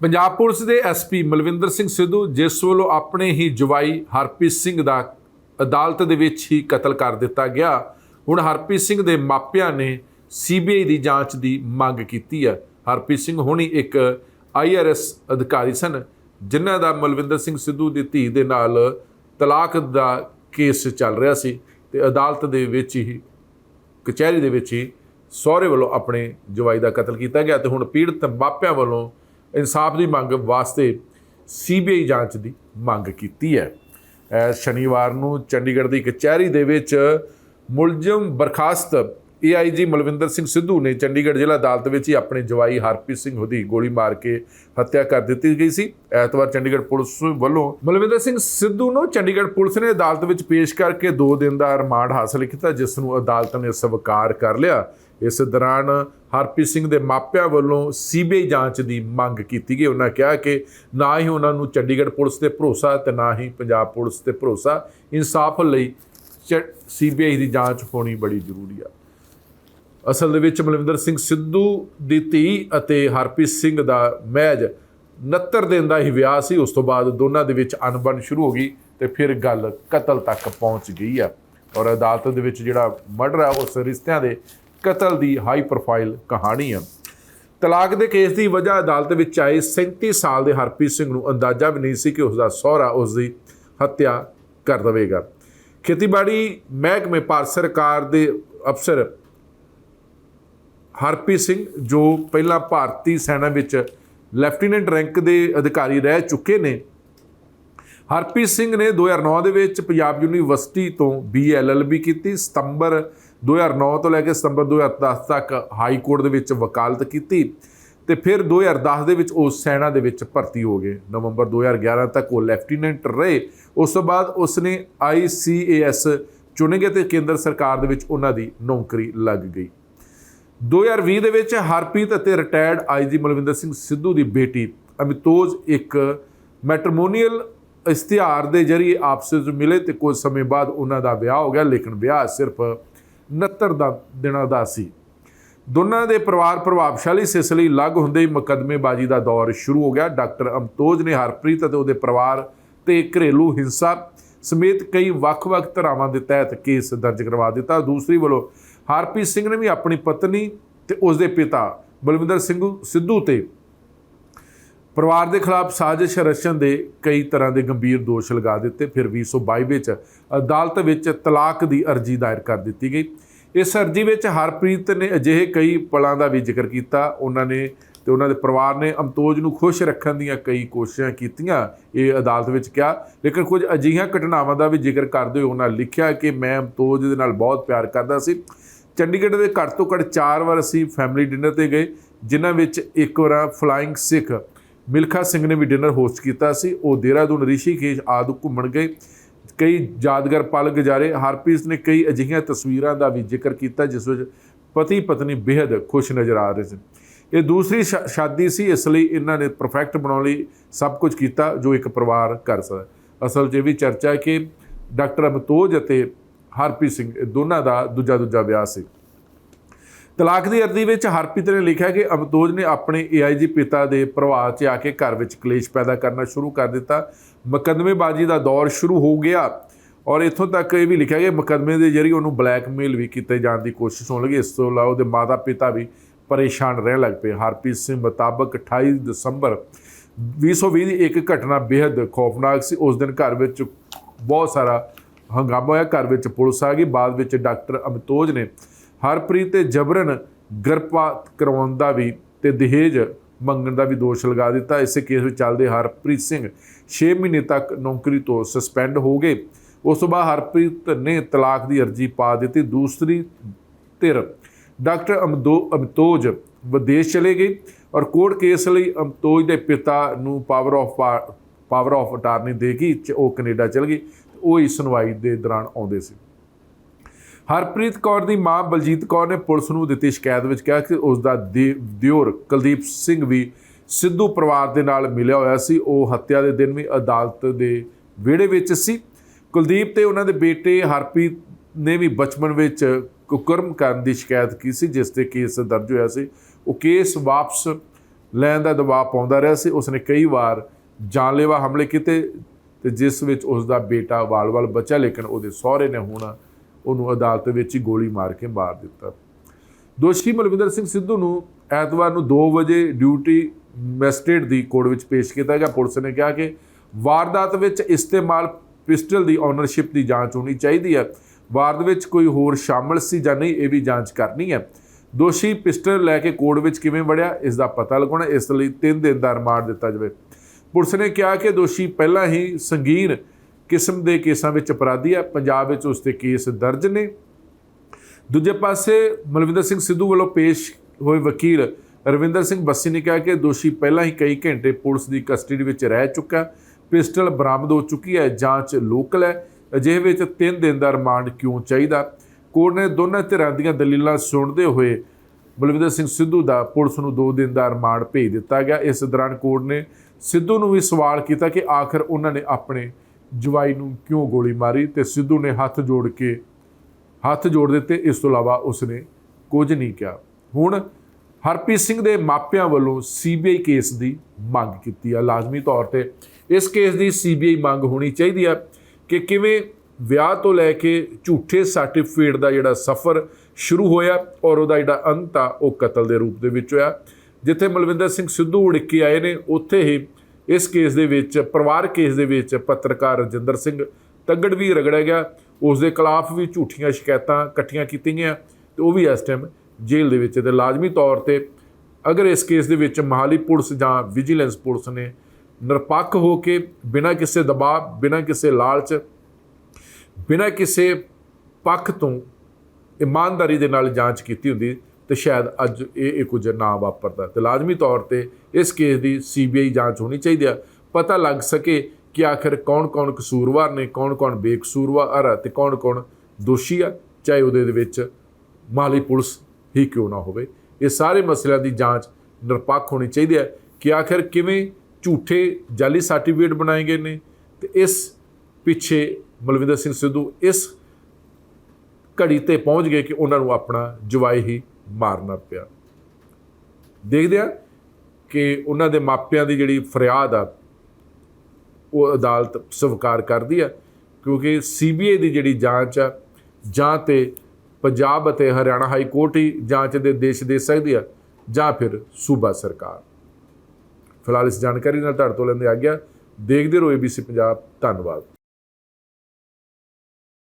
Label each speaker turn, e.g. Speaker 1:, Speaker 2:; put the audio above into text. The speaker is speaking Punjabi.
Speaker 1: ਪੰਜਾਬ ਪੁਲਿਸ ਦੇ ਐਸਪੀ ਮਲਵਿੰਦਰ ਸਿੰਘ ਸਿੱਧੂ, ਜਿਸ ਵੱਲੋਂ ਆਪਣੇ ਹੀ ਜਵਾਈ ਹਰਪ੍ਰੀਤ ਸਿੰਘ ਦਾ ਅਦਾਲਤ ਦੇ ਵਿੱਚ ਹੀ ਕਤਲ ਕਰ ਦਿੱਤਾ ਗਿਆ। ਹੁਣ ਹਰਪ੍ਰੀਤ ਸਿੰਘ ਦੇ ਮਾਪਿਆਂ ਨੇ ਸੀਬੀਆਈ ਦੀ ਜਾਂਚ ਦੀ ਮੰਗ ਕੀਤੀ ਹੈ। ਹਰਪ੍ਰੀਤ ਸਿੰਘ ਹੁਣੀ ਇੱਕ ਆਈਆਰਐਸ ਅਧਿਕਾਰੀ ਸਨ, ਜਿਨ੍ਹਾਂ ਦਾ ਮਲਵਿੰਦਰ ਸਿੰਘ ਸਿੱਧੂ ਦੀ ਧੀ ਦੇ ਨਾਲ ਤਲਾਕ ਦਾ ਕੇਸ ਚੱਲ ਰਿਹਾ ਸੀ ਤੇ ਅਦਾਲਤ ਦੇ ਵਿੱਚ ਹੀ, ਕਚਹਿਰੀ ਦੇ ਵਿੱਚ ਹੀ ਸਹੁਰੇ ਵੱਲੋਂ ਆਪਣੇ ਜਵਾਈ ਦਾ ਕਤਲ ਕੀਤਾ ਗਿਆ ਤੇ ਹੁਣ ਪੀੜਤ ਮਾਪਿਆਂ ਵੱਲੋਂ ਇਨਸਾਫ ਦੀ ਮੰਗ ਵਾਸਤੇ ਸੀਬੀਆਈ ਜਾਂਚ ਦੀ ਮੰਗ ਕੀਤੀ ਹੈ। ਸ਼ਨੀਵਾਰ ਨੂੰ ਚੰਡੀਗੜ੍ਹ ਦੀ ਕਚਹਿਰੀ ਦੇ ਵਿੱਚ ਮੁਲਜ਼ਮ ਬਰਖਾਸਤ ਏਆਈਜੀ ਮਲਵਿੰਦਰ ਸਿੰਘ ਸਿੱਧੂ ਨੇ ਚੰਡੀਗੜ੍ਹ ਜ਼ਿਲ੍ਹਾ ਅਦਾਲਤ ਵਿੱਚ ਹੀ ਆਪਣੇ ਜਵਾਈ ਹਰਪ੍ਰੀਤ ਸਿੰਘ ਹੁਦੀ ਗੋਲੀ ਮਾਰ ਕੇ ਹੱਤਿਆ ਕਰ ਦਿੱਤੀ ਗਈ ਸੀ। ਐਤਵਾਰ ਚੰਡੀਗੜ੍ਹ ਪੁਲਿਸ ਵੱਲੋਂ ਮਲਵਿੰਦਰ ਸਿੰਘ ਸਿੱਧੂ ਨੂੰ ਚੰਡੀਗੜ੍ਹ ਪੁਲਿਸ ਨੇ ਅਦਾਲਤ ਵਿੱਚ ਪੇਸ਼ ਕਰਕੇ 2 ਦਿਨ ਦਾ ਰਿਮਾਂਡ ਹਾਸਲ ਕੀਤਾ, ਜਿਸ ਨੂੰ ਅਦਾਲਤ ਨੇ ਸਵੀਕਾਰ ਕਰ ਲਿਆ। ਇਸ ਦੌਰਾਨ ਹਰਪ੍ਰੀਤ ਸਿੰਘ ਦੇ ਮਾਪਿਆਂ ਵੱਲੋਂ ਸੀਬੀਆਈ ਜਾਂਚ ਦੀ ਮੰਗ ਕੀਤੀ ਗਈ। ਉਹਨਾਂ ਕਿਹਾ ਕਿ ਨਾ ਹੀ ਉਹਨਾਂ ਨੂੰ ਚੰਡੀਗੜ੍ਹ ਪੁਲਿਸ ਤੇ ਭਰੋਸਾ ਤੇ ਨਾ ਹੀ ਪੰਜਾਬ ਪੁਲਿਸ ਤੇ ਭਰੋਸਾ। ਇਨਸਾਫ ਲਈ ਸੀਬੀਆਈ ਦੀ ਜਾਂਚ ਹੋਣੀ ਬੜੀ ਜ਼ਰੂਰੀ ਆ। ਅਸਲ ਦੇ ਵਿੱਚ ਮਲਵਿੰਦਰ ਸਿੰਘ ਸਿੱਧੂ ਦੀ ਧੀ ਅਤੇ ਹਰਪ੍ਰੀਤ ਸਿੰਘ ਦਾ ਮਹਿਜ 69 ਦਿਨ ਦਾ ਹੀ ਵਿਆਹ ਸੀ। ਉਸ ਤੋਂ ਬਾਅਦ ਦੋਨਾਂ ਦੇ ਵਿੱਚ ਅਣਬਣ ਸ਼ੁਰੂ ਹੋ ਗਈ ਤੇ ਫਿਰ ਗੱਲ ਕਤਲ ਤੱਕ ਪਹੁੰਚ ਗਈ ਆ। ਔਰ ਅਦਾਲਤ ਦੇ ਵਿੱਚ ਜਿਹੜਾ ਮਰਡਰ ਆ, ਉਸ ਰਿਸ਼ਤਿਆਂ ਦੇ ਕਤਲ ਦੀ ਹਾਈ ਪ੍ਰੋਫਾਈਲ ਕਹਾਣੀ ਆ। ਤਲਾਕ ਦੇ ਕੇਸ ਦੀ ਵਜ੍ਹਾ ਅਦਾਲਤ ਵਿੱਚ ਆਏ 37 ਸਾਲ ਦੇ ਹਰਪ੍ਰੀਤ ਸਿੰਘ ਨੂੰ ਅੰਦਾਜ਼ਾ ਵੀ ਨਹੀਂ ਸੀ ਕਿ ਉਸ ਦਾ ਸਹੁਰਾ ਉਸ ਦੀ ਹੱਤਿਆ ਕਰ ਦੇਵੇਗਾ। ਖੇਤੀਬਾੜੀ ਮਹਿਕਮੇ ਭਾਰਤ ਸਰਕਾਰ ਦੇ ਅਫਸਰ ਹਰਪ੍ਰੀਤ ਸਿੰਘ, ਜੋ ਪਹਿਲਾਂ ਭਾਰਤੀ ਸੈਨਾ ਵਿੱਚ ਲੈਫਟੀਨੈਂਟ ਰੈਂਕ ਦੇ ਅਧਿਕਾਰੀ ਰਹਿ ਚੁੱਕੇ ਨੇ, ਹਰਪ੍ਰੀਤ ਸਿੰਘ ਨੇ 2009 ਦੇ ਵਿੱਚ ਪੰਜਾਬ ਯੂਨੀਵਰਸਿਟੀ ਤੋਂ ਬੀਐਲਐਲਬੀ ਕੀਤੀ, ਸਤੰਬਰ 2009 ਤੋਂ ਲੈ ਕੇ ਸਤੰਬਰ 2010 ਤੱਕ ਹਾਈ ਕੋਰਟ ਦੇ ਵਿੱਚ ਵਕਾਲਤ ਕੀਤੀ ਤੇ ਫਿਰ 2010 ਦੇ ਵਿੱਚ ਉਹ ਸੈਨਾ ਦੇ ਵਿੱਚ ਭਰਤੀ ਹੋ ਗਏ। ਨਵੰਬਰ 2011 ਤੱਕ ਉਹ ਲੈਫਟੀਨੈਂਟ ਰਹੇ। ਉਸ ਤੋਂ ਬਾਅਦ ਉਸਨੇ ਆਈਸੀਏਐਸ ਚੁਣੇ ਗਏ ਤੇ ਕੇਂਦਰ ਸਰਕਾਰ ਦੇ ਵਿੱਚ ਉਹਨਾਂ ਦੀ ਨੌਕਰੀ ਲੱਗ ਗਈ। 2020 ਦੇ ਵਿੱਚ ਹਰਪ੍ਰੀਤ ਅਤੇ ਰਿਟਾਇਰਡ ਆਈਜੀ ਮਲਵਿੰਦਰ ਸਿੰਘ ਸਿੱਧੂ ਦੀ ਬੇਟੀ ਅਮਿਤੋਜ ਇੱਕ ਮੈਟਰਮੋਨੀਅਲ ਇਸ਼ਤਿਹਾਰ ਦੇ ਜ਼ਰੀਏ ਆਪਸ ਵਿੱਚ ਮਿਲੇ ਤੇ ਕੁਝ ਸਮੇਂ ਬਾਅਦ ਉਹਨਾਂ ਦਾ ਵਿਆਹ ਹੋ ਗਿਆ, ਲੇਕਿਨ ਵਿਆਹ ਸਿਰਫ 69 ਦਾ ਦਿਨਾਂ ਦਾ ਸੀ। ਦੋਨਾਂ ਦੇ ਪਰਿਵਾਰ ਪ੍ਰਭਾਵਸ਼ਾਲੀ ਸੀ ਲਈ ਲੱਗ ਹੁੰਦੇ ਹੀ ਮੁਕੱਦਮੇਬਾਜ਼ੀ ਦਾ ਦੌਰ ਸ਼ੁਰੂ ਹੋ ਗਿਆ। ਡਾਕਟਰ ਅਮਤੋਜ ਨੇ ਹਰਪ੍ਰੀਤ ਅਤੇ ਉਹਦੇ ਪਰਿਵਾਰ ਤੇ ਘਰੇਲੂ ਹਿੰਸਾ ਸਮੇਤ ਕਈ ਵੱਖ-ਵੱਖ ਧਾਰਾਵਾਂ ਦੇ ਤਹਿਤ ਕੇਸ ਦਰਜ ਕਰਵਾ ਦਿੱਤਾ। ਦੂਸਰੀ ਵੱਲੋਂ ਹਰਪ੍ਰੀਤ ਸਿੰਘ ਨੇ ਵੀ ਆਪਣੀ ਪਤਨੀ ਤੇ ਉਸ ਦੇ ਪਿਤਾ ਬਲਵਿੰਦਰ ਸਿੰਘ ਸਿੱਧੂ ਤੇ ਪਰਿਵਾਰ ਦੇ ਖਿਲਾਫ ਸਾਜ਼ਿਸ਼ ਰਚਨ ਦੇ ਕਈ ਤਰ੍ਹਾਂ ਦੇ ਗੰਭੀਰ ਦੋਸ਼ ਲਗਾ ਦਿੱਤੇ। ਫਿਰ 2022 ਵਿੱਚ ਅਦਾਲਤ ਵਿੱਚ ਤਲਾਕ ਦੀ ਅਰਜ਼ੀ ਦਾਇਰ ਕਰ ਦਿੱਤੀ ਗਈ। ਇਸ ਅਰਜ਼ੀ ਵਿੱਚ ਹਰਪ੍ਰੀਤ ਨੇ ਅਜਿਹੇ ਕਈ ਪਲਾਂ ਦਾ ਵੀ ਜ਼ਿਕਰ ਕੀਤਾ। ਉਹਨਾਂ ਨੇ ਤੇ ਉਹਨਾਂ ਦੇ ਪਰਿਵਾਰ ਨੇ ਅਮਤੋਜ ਨੂੰ ਖੁਸ਼ ਰੱਖਣ ਦੀਆਂ ਕਈ ਕੋਸ਼ਿਸ਼ਾਂ ਕੀਤੀਆਂ, ਇਹ ਅਦਾਲਤ ਵਿੱਚ ਕਿਹਾ। ਲੇਕਿਨ ਕੁਝ ਅਜਿਹੀਆਂ ਘਟਨਾਵਾਂ ਦਾ ਵੀ ਜ਼ਿਕਰ ਕਰਦੇ ਹੋਏ ਉਹਨਾਂ ਲਿਖਿਆ ਕਿ ਮੈਂ ਅਮਤੋਜ ਦੇ ਨਾਲ ਬਹੁਤ ਪਿਆਰ ਕਰਦਾ ਸੀ। ਚੰਡੀਗੜ੍ਹ ਦੇ ਘੱਟ ਤੋਂ ਘੱਟ 4 ਵਾਰ ਅਸੀਂ ਫੈਮਿਲੀ ਡਿਨਰ ਤੇ ਗਏ, ਜਿਨ੍ਹਾਂ ਵਿੱਚ ਇੱਕ ਵਾਰ ਫਲਾਈਂਗ ਸਿੱਖ ਮਿਲਖਾ ਸਿੰਘ ਨੇ ਵੀ ਡਿਨਰ ਹੋਸਟ ਕੀਤਾ ਸੀ। ਉਹ ਦੇਹਰਾਦੂਨ, ਰਿਸ਼ੀਕੇਸ਼ ਆਦਿ ਘੁੰਮਣ ਗਏ। ਕਈ ਯਾਦਗਾਰ ਪਲ ਗੁਜ਼ਾਰੇ। ਹਰਪ੍ਰੀਤ ਨੇ ਕਈ ਅਜਿਹੀਆਂ ਤਸਵੀਰਾਂ ਦਾ ਵੀ ਜ਼ਿਕਰ ਕੀਤਾ, ਜਿਸ ਵਿੱਚ ਪਤੀ ਪਤਨੀ ਬੇहद ਖੁਸ਼ ਨਜ਼ਰ ਆ ਰਹੇ ਸਨ। ਇਹ ਦੂਸਰੀ ਸ਼ਾ- ਸ਼ਾਦੀ ਸੀ, ਇਸ ਲਈ ਇਹਨਾਂ ਨੇ ਪਰਫੈਕਟ ਬਣਾਉਣ ਲਈ ਸਭ ਕੁਝ ਕੀਤਾ, ਜੋ ਇੱਕ ਪਰਿਵਾਰ ਕਰ ਸਕਦਾ ਅਸਲ 'ਚ ਇਹ ਵੀ ਚਰਚਾ ਕਿ ਡਾਕਟਰ ਅਮਤੋਜ ਅਤੇ ਹਰਪ੍ਰੀਤ ਸਿੰਘ ਦੋਨਾਂ ਦਾ ਦੂਜਾ ਦੂਜਾ ਵਿਆਹ ਸੀ। ਤਲਾਕ ਦੀ ਅਰਜ਼ੀ ਵਿੱਚ ਹਰਪ੍ਰੀਤ ਨੇ ਲਿਖਿਆ ਕਿ ਅਮਤੋਜ ਨੇ ਆਪਣੇ ਏਆਈਜੀ ਪਿਤਾ ਦੇ ਪ੍ਰਭਾਵ 'ਚ ਆ ਕੇ ਘਰ ਵਿੱਚ ਕਲੇਸ਼ ਪੈਦਾ ਕਰਨਾ ਸ਼ੁਰੂ ਕਰ ਦਿੱਤਾ। ਮੁਕੱਦਮੇਬਾਜ਼ੀ ਦਾ ਦੌਰ ਸ਼ੁਰੂ ਹੋ ਗਿਆ ਔਰ ਇੱਥੋਂ ਤੱਕ ਇਹ ਵੀ ਲਿਖਿਆ ਗਿਆ ਮੁਕੱਦਮੇ ਦੇ ਜ਼ਰੀਏ ਉਹਨੂੰ ਬਲੈਕਮੇਲ ਵੀ ਕੀਤੇ ਜਾਣ ਦੀ ਕੋਸ਼ਿਸ਼ ਹੋਣ ਲੱਗੀ। ਇਸ ਤੋਂ ਇਲਾਵਾ ਉਹਦੇ ਮਾਤਾ ਪਿਤਾ ਵੀ ਪਰੇਸ਼ਾਨ ਰਹਿਣ ਲੱਗ ਪਏ। ਹਰਪ੍ਰੀਤ ਸਿੰਘ ਮੁਤਾਬਕ 28 ਦਸੰਬਰ 2020 ਦੀ ਇੱਕ ਘਟਨਾ ਬੇहद ਖੌਫਨਾਕ ਸੀ। ਉਸ ਦਿਨ ਘਰ ਵਿੱਚ ਬਹੁਤ ਸਾਰਾ ਹੰਗਾਮਾ ਹੋਇਆ। ਘਰ ਵਿੱਚ ਪੁਲਿਸ ਆ ਗਈ। ਬਾਅਦ ਵਿੱਚ ਡਾਕਟਰ ਅਮਤੋਜ ਨੇ ਹਰਪ੍ਰੀਤ ਤੇ ਜਬਰਨ ਗਰਭਪਾਤ ਕਰਵਾਉਣ ਦਾ ਵੀ ਤੇ ਦਹੇਜ ਮੰਗਣ ਦਾ ਵੀ ਦੋਸ਼ ਲਗਾ ਦਿੱਤਾ। ਇਸੇ ਕੇਸ ਵਿੱਚ ਚੱਲਦੇ ਹਰਪ੍ਰੀਤ ਸਿੰਘ 6 ਮਹੀਨੇ ਤੱਕ ਨੌਕਰੀ ਤੋਂ ਸਸਪੈਂਡ ਹੋ ਗਏ। ਉਸ ਤੋਂ ਬਾਅਦ ਹਰਪ੍ਰੀਤ ਨੇ ਤਲਾਕ ਦੀ ਅਰਜ਼ੀ ਪਾ ਦਿੱਤੀ। ਦੂਸਰੀ ਧਿਰ ਡਾਕਟਰ ਅਮਦੋ, ਅਮਤੋਜ ਵਿਦੇਸ਼ ਚਲੇ ਗਏ ਔਰ ਕੋਰਟ ਕੇਸ ਲਈ ਅਮਤੋਜ ਦੇ ਪਿਤਾ ਨੂੰ power of power of attorney ਦੇ ਕੇ ਉਹ ਕੈਨੇਡਾ ਚਲ ਗਈ ਉਹ ਇਸ ਸੁਣਵਾਈ ਦੇ ਦੌਰਾਨ ਆਉਂਦੇ ਸੀ। ਹਰਪ੍ਰੀਤ ਕੌਰ ਦੀ ਮਾਂ ਬਲਜੀਤ ਕੌਰ ਨੇ ਪੁਲਿਸ ਨੂੰ ਦਿੱਤੀ ਸ਼ਿਕਾਇਤ ਵਿੱਚ ਕਿਹਾ ਕਿ ਉਸ ਦਾ ਦੇ- ਦਿਓਰ ਕੁਲਦੀਪ ਸਿੰਘ ਵੀ ਸਿੱਧੂ ਪਰਿਵਾਰ ਦੇ ਨਾਲ ਮਿਲਿਆ ਹੋਇਆ ਸੀ। ਉਹ ਹੱਤਿਆ ਦੇ ਦਿਨ ਵੀ ਅਦਾਲਤ ਦੇ ਵਿਹੜੇ ਵਿੱਚ ਸੀ। ਕੁਲਦੀਪ ਤੇ ਉਹਨਾਂ ਦੇ ਬੇਟੇ ਹਰਪ੍ਰੀਤ ਨੇ ਵੀ ਬਚਪਨ ਵਿੱਚ ਕੁਕਰਮ ਕਰਨ ਦੀ ਸ਼ਿਕਾਇਤ ਕੀਤੀ ਸੀ, ਜਿਸ ਤੇ ਕੇਸ ਦਰਜ ਹੋਇਆ ਸੀ। ਉਹ ਕੇਸ ਵਾਪਸ ਲੈਣ ਦਾ ਦਬਾਅ ਪਾਉਂਦਾ ਰਿਹਾ ਸੀ। ਉਸਨੇ ਕਈ ਵਾਰ ਜਾਨਲੇਵਾ ਹਮਲੇ ਕੀਤੇ ਤੇ ਜਿਸ ਵਿੱਚ ਉਸ ਦਾ ਬੇਟਾ ਵਾਲ-ਵਾਲ ਬਚਿਆ, ਲੇਕਿਨ ਉਹਦੇ ਸਹੁਰੇ ਨੇ ਹੁਣ ਉਹਨੂੰ ਅਦਾਲਤ ਵਿੱਚ ਹੀ ਗੋਲੀ ਮਾਰ ਕੇ ਮਾਰ ਦਿੱਤਾ। ਦੋਸ਼ੀ ਮਲਵਿੰਦਰ ਸਿੰਘ ਸਿੱਧੂ ਨੂੰ ਐਤਵਾਰ ਨੂੰ 2 ਵਜੇ ਡਿਊਟੀ ਮੈਜਿਸਟ੍ਰੇਟ ਦੀ ਕੋਰਟ ਵਿੱਚ ਪੇਸ਼ ਕੀਤਾ ਗਿਆ। ਪੁਲਿਸ ਨੇ ਕਿਹਾ ਕਿ ਵਾਰਦਾਤ ਵਿੱਚ ਇਸਤੇਮਾਲ ਪਿਸਟਲ ਦੀ ਓਨਰਸ਼ਿਪ ਦੀ ਜਾਂਚ ਹੋਣੀ ਚਾਹੀਦੀ ਹੈ। ਵਾਰਦਾਤ ਵਿੱਚ ਕੋਈ ਹੋਰ ਸ਼ਾਮਲ ਸੀ ਜਾਂ ਨਹੀਂ, ਇਹ ਵੀ ਜਾਂਚ ਕਰਨੀ ਹੈ। ਦੋਸ਼ੀ ਪਿਸਟਲ ਲੈ ਕੇ ਕੋਰਟ ਵਿੱਚ ਕਿਵੇਂ ਵੜਿਆ, ਇਸ ਦਾ ਪਤਾ ਲਗਾਉਣਾ ਇਸ ਲਈ 3 ਦਿਨ ਦਾ ਰਿਮਾਂਡ ਦਿੱਤਾ ਜਾਵੇ। ਪੁਲਿਸ ਨੇ ਕਿਹਾ ਕਿ ਦੋਸ਼ੀ ਪਹਿਲਾਂ ਹੀ ਸੰਗੀਨ ਕਿਸਮ ਦੇ ਕੇਸਾਂ ਵਿੱਚ ਅਪਰਾਧੀ ਹੈ ਪੰਜਾਬ ਵਿੱਚ ਉਸ ਤੇ ਕੇਸ ਦਰਜ ਨੇ। ਦੂਜੇ ਪਾਸੇ ਮਲਵਿੰਦਰ ਸਿੰਘ ਸਿੱਧੂ ਵੱਲੋਂ ਪੇਸ਼ ਹੋਏ ਵਕੀਲ ਰਵਿੰਦਰ ਸਿੰਘ ਬੱਸੀ ਨੇ ਕਿਹਾ ਕਿ ਦੋਸ਼ੀ ਪਹਿਲਾਂ ਹੀ ਕਈ ਘੰਟੇ ਪੁਲਿਸ ਦੀ ਕਸਟਡੀ ਵਿੱਚ ਰਹਿ ਚੁੱਕਾ ਪਿਸਟਲ ਬਰਾਮਦ ਹੋ ਚੁੱਕੀ ਹੈ, ਜਾਂਚ ਲੋਕਲ ਹੈ। ਅਜਿਹੇ ਵਿੱਚ 3 ਦਿਨ ਦਾ ਰਿਮਾਂਡ ਕਿਉਂ ਚਾਹੀਦਾ? ਕੋਰਟ ਨੇ ਦੋਨਾਂ ਧਿਰਾਂ ਦੀਆਂ ਦਲੀਲਾਂ ਸੁਣਦੇ ਹੋਏ ਬਲਵਿੰਦਰ ਸਿੰਘ ਸਿੱਧੂ ਦਾ ਪੁਲਿਸ ਨੂੰ 2 ਦਿਨ ਦਾ ਰਿਮਾਂਡ ਭੇਜ ਦਿੱਤਾ ਗਿਆ। ਇਸ ਦੌਰਾਨ ਕੋਰਟ ਨੇ ਸਿੱਧੂ ਨੂੰ ਵੀ ਸਵਾਲ ਕੀਤਾ ਕਿ ਆਖਰ ਉਹਨਾਂ ਨੇ ਆਪਣੇ ਜਵਾਈ ਨੂੰ ਕਿਉਂ ਗੋਲੀ ਮਾਰੀ ਤੇ ਸਿੱਧੂ ਨੇ ਹੱਥ ਜੋੜ ਕੇ, ਹੱਥ ਜੋੜ ਦਿੱਤੇ। ਇਸ ਤੋਂ ਇਲਾਵਾ ਉਸਨੇ ਕੁਝ ਨਹੀਂ ਕਿਹਾ। ਹੁਣ ਹਰਪ੍ਰੀਤ ਸਿੰਘ ਦੇ ਮਾਪਿਆਂ ਵੱਲੋਂ ਸੀਬੀਆਈ ਕੇਸ ਦੀ ਮੰਗ ਕੀਤੀ ਆ। ਲਾਜ਼ਮੀ ਤੌਰ ਤੇ ਇਸ ਕੇਸ ਦੀ ਸੀਬੀਆਈ ਮੰਗ ਹੋਣੀ ਚਾਹੀਦੀ ਆ ਕਿ ਕਿਵੇਂ ਵਿਆਹ ਤੋਂ ਲੈ ਕੇ ਝੂਠੇ ਸਰਟੀਫਿਕੇਟ ਦਾ ਜਿਹੜਾ ਸਫ਼ਰ ਸ਼ੁਰੂ ਹੋਇਆ ਔਰ ਉਹਦਾ ਜਿਹੜਾ ਅੰਤ ਆ, ਉਹ ਕਤਲ ਦੇ ਰੂਪ ਦੇ ਵਿੱਚ ਹੋਇਆ। ਜਿੱਥੇ ਮਲਵਿੰਦਰ ਸਿੰਘ ਸਿੱਧੂ ਉੜ ਕੇ ਆਏ ਨੇ, ਉੱਥੇ ਹੀ ਇਸ ਕੇਸ ਦੇ ਵਿੱਚ, ਪਰਿਵਾਰ ਕੇਸ ਦੇ ਵਿੱਚ ਪੱਤਰਕਾਰ ਰਜਿੰਦਰ ਸਿੰਘ ਤੱਗੜ ਵੀ ਰਗੜਿਆ ਗਿਆ। ਉਸ ਦੇ ਖਿਲਾਫ ਵੀ ਝੂਠੀਆਂ ਸ਼ਿਕਾਇਤਾਂ ਇਕੱਠੀਆਂ ਕੀਤੀਆਂ। ਗਈਆਂ ਤੇ ਉਹ ਵੀ ਇਸ ਟਾਈਮ ਜੇਲ੍ਹ ਦੇ ਵਿੱਚ ਤੇ ਲਾਜ਼ਮੀ ਤੌਰ ਤੇ ਅਗਰ ਇਸ ਕੇਸ ਦੇ ਵਿੱਚ ਮਹਾਲੀ ਪੁਲਿਸ ਜਾਂ ਵਿਜੀਲੈਂਸ ਪੁਲਿਸ ਨੇ ਨਿਰਪੱਖ ਹੋ ਕੇ ਬਿਨਾਂ ਕਿਸੇ ਦਬਾਅ, ਬਿਨਾਂ ਕਿਸੇ ਲਾਲਚ, ਬਿਨਾਂ ਕਿਸੇ ਪੱਖ ਤੋਂ ਇਮਾਨਦਾਰੀ ਦੇ ਨਾਲ ਜਾਂਚ ਕੀਤੀ ਹੁੰਦੀ ਤੇ ਸ਼ਾਇਦ ਅੱਜ ਇਹ ਇਹ ਕੁਝ ਨਾ ਵਾਪਰਦਾ ਤੇ ਲਾਜ਼ਮੀ ਤੌਰ ਤੇ ਇਸ ਕੇਸ ਦੀ ਸੀਬੀਆਈ ਜਾਂਚ ਹੋਣੀ ਚਾਹੀਦੀ ਆ। ਪਤਾ ਲੱਗ ਸਕੇ ਕਿ ਆਖਿਰ ਕੌਣ-ਕੌਣ ਕਸੂਰਵਾਰ ਨੇ, ਕੌਣ-ਕੌਣ ਬੇਕਸੂਰਵਾਰ ਆ ਤੇ ਕੌਣ-ਕੌਣ ਦੋਸ਼ੀ ਆ, ਚਾਹੇ ਉਹਦੇ ਦੇ ਵਿੱਚ ਮਾਲੀ ਪੁਲਿਸ ਹੀ ਕਿਉਂ ਨਾ ਹੋਵੇ। ਇਹ ਸਾਰੇ ਮਸਲਿਆਂ ਦੀ ਜਾਂਚ ਨਿਰਪੱਖ ਹੋਣੀ ਚਾਹੀਦੀ ਹੈ ਕਿ ਆਖਿਰ ਕਿਵੇਂ ਝੂਠੇ ਜਾਲੀ ਸਰਟੀਫਿਕੇਟ ਬਣਾਏ ਗਏ ਨੇ ਤੇ ਇਸ ਪਿੱਛੇ ਮਲਵਿੰਦਰ ਸਿੰਘ ਸਿੱਧੂ ਇਸ ਘੜੀ ਤੇ ਪਹੁੰਚ ਗਏ ਕਿ ਉਹਨਾਂ ਨੂੰ ਆਪਣਾ ਜਵਾਈ ਹੀ ਮਾਰਨਾ ਪਿਆ। ਦੇਖਦੇ ਆ ਕਿ ਉਹਨਾਂ ਦੇ ਮਾਪਿਆਂ ਦੀ ਜਿਹੜੀ ਫਰਿਆਦ ਆ, ਉਹ ਅਦਾਲਤ ਸਵੀਕਾਰ ਕਰਦੀ ਆ, ਕਿਉਂਕਿ ਸੀਬੀਆਈ ਦੀ ਜਿਹੜੀ ਜਾਂਚ ਆ, ਜਾਂ ਤੇ ਪੰਜਾਬ ਅਤੇ ਹਰਿਆਣਾ ਹਾਈ ਕੋਰਟ ਹੀ ਜਾਂਚ ਦੇ ਦੇਸ਼ ਦੇ ਸਕਦੀ ਆ, ਜਾਂ ਫਿਰ ਸੂਬਾ ਸਰਕਾਰ। ਫਿਲਹਾਲ ਇਸ ਜਾਣਕਾਰੀ ਨਾਲ ਤੁਹਾਡੇ ਤੋਂ ਲੈਂਦੇ ਆ ਗਿਆ ਦੇਖਦੇ ਰਹੋ ABC ਪੰਜਾਬ। ਧੰਨਵਾਦ।